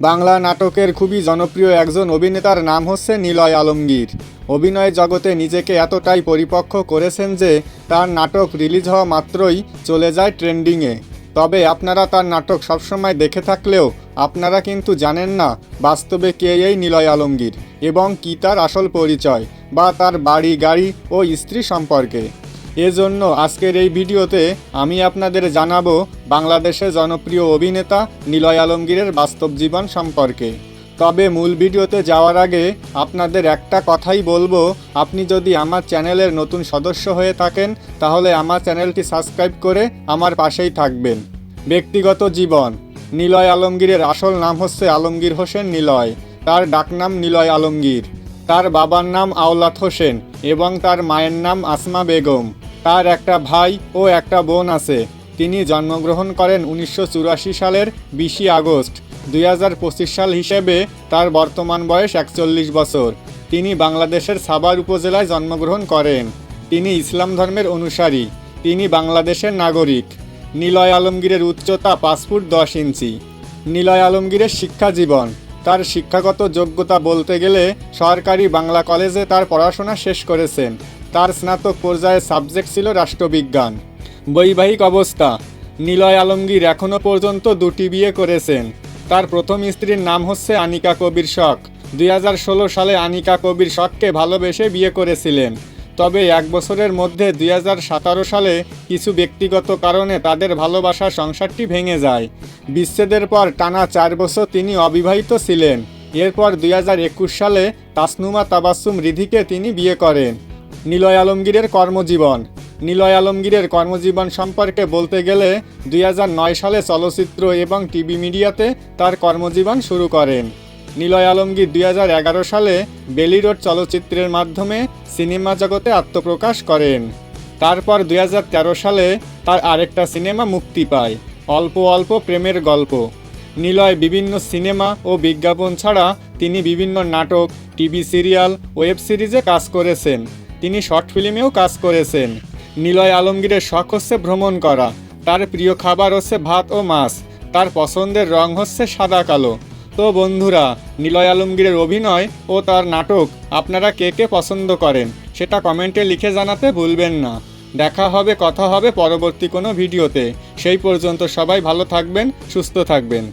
বাংলা নাটকের খুবই জনপ্রিয় একজন অভিনেতার নাম হচ্ছে নিলয় আলমগীর। অভিনয় জগতে নিজেকে এতটাই পরিপক্ক করেছেন যে তার নাটক রিলিজ হওয়া মাত্রই চলে যায় ট্রেন্ডিংয়ে। তবে আপনারা তার নাটক সবসময় দেখে থাকলেও আপনারা কিন্তু জানেন না বাস্তবে কে এই নিলয় আলমগীর এবং কি তার আসল পরিচয় বা তার বাড়ি গাড়ি ও স্ত্রী সম্পর্কে। এজন্য আজকের এই ভিডিওতে আমি আপনাদের জানাব বাংলাদেশের জনপ্রিয় অভিনেতা নিলয় আলমগীরের বাস্তব জীবন সম্পর্কে। তবে মূল ভিডিওতে যাওয়ার আগে আপনাদের একটা কথাই বলব, আপনি যদি আমার চ্যানেলের নতুন সদস্য হয়ে থাকেন, তাহলে আমার চ্যানেলটি সাবস্ক্রাইব করে আমার পাশেই থাকবেন। ব্যক্তিগত জীবন। নিলয় আলমগীরের আসল নাম হচ্ছে আলমগীর হোসেন নিলয়। তার ডাকনাম নিলয় আলমগীর। তার বাবার নাম আওলাত হোসেন এবং তার মায়ের নাম আসমা বেগম। তার একটা ভাই ও একটা বোন আছে। তিনি জন্মগ্রহণ করেন উনিশশো চুরাশি সালের বিশে আগস্ট। দুই হাজার পঁচিশ সাল হিসেবে তার বর্তমান বয়স একচল্লিশ বছর। তিনি বাংলাদেশের সাবার উপজেলায় জন্মগ্রহণ করেন। তিনি ইসলাম ধর্মের অনুসারী। তিনি বাংলাদেশের নাগরিক। নিলয় আলমগীরের উচ্চতা পাঁচ ফুট দশ ইঞ্চি। নিলয় আলমগীরের শিক্ষা জীবন। তার শিক্ষাগত যোগ্যতা বলতে গেলে সরকারি বাংলা কলেজে তার পড়াশোনা শেষ করেছেন। তার স্নাতক পর্যায়ের সাবজেক্ট ছিল রাষ্ট্রবিজ্ঞান। বৈবাহিক অবস্থা। নিলয় আলমগীর এখনও পর্যন্ত দুটি বিয়ে করেছেন। তার প্রথম স্ত্রীর নাম হচ্ছে আনিকা কবির শখ দুই হাজার ষোলো সালে আনিকা কবির শখকে ভালোবেসে বিয়ে করেছিলেন। তবে এক বছরের মধ্যে দুই হাজার সতেরো সালে কিছু ব্যক্তিগত কারণে তাদের ভালোবাসার সংসারটি ভেঙে যায়। বিচ্ছেদের পর টানা চার বছর তিনি অবিবাহিত ছিলেন। এরপর দুই হাজার একুশ সালে তাসনুমা তাবাসুম রিধিকে তিনি বিয়ে করেন। নিলয় আলমগীরের কর্মজীবন। নিলয় আলমগীরের কর্মজীবন সম্পর্কে বলতে গেলে দুই হাজার নয় সালে চলচ্চিত্র এবং টিভি মিডিয়াতে তার কর্মজীবন শুরু করেন। নিলয় আলমগীর দুই হাজার এগারো সালে বেলি রোড চলচ্চিত্রের মাধ্যমে সিনেমা জগতে আত্মপ্রকাশ করেন। তারপর দুই হাজার তেরো সালে তার আরেকটা সিনেমা মুক্তি পায়, অল্প অল্প প্রেমের গল্প। নিলয় বিভিন্ন সিনেমা ও বিজ্ঞাপন ছাড়া তিনি বিভিন্ন নাটক, টিভি সিরিয়াল, ওয়েব সিরিজে কাজ করেছেন। তিনি শর্ট ফিল্মেও কাজ করেছেন। নিলয় আলমগীরের শখ হচ্ছে ভ্রমণ করা। তার প্রিয় খাবার হচ্ছে ভাত ও মাছ। তার পছন্দের রং হচ্ছে সাদা কালো। তো বন্ধুরা, নিলয় আলমগীরের অভিনয় ও তার নাটক আপনারা কে কে পছন্দ করেন, সেটা কমেন্টে লিখে জানাতে ভুলবেন না। দেখা হবে, কথা হবে পরবর্তী কোনো ভিডিওতে। সেই পর্যন্ত সবাই ভালো থাকবেন, সুস্থ থাকবেন।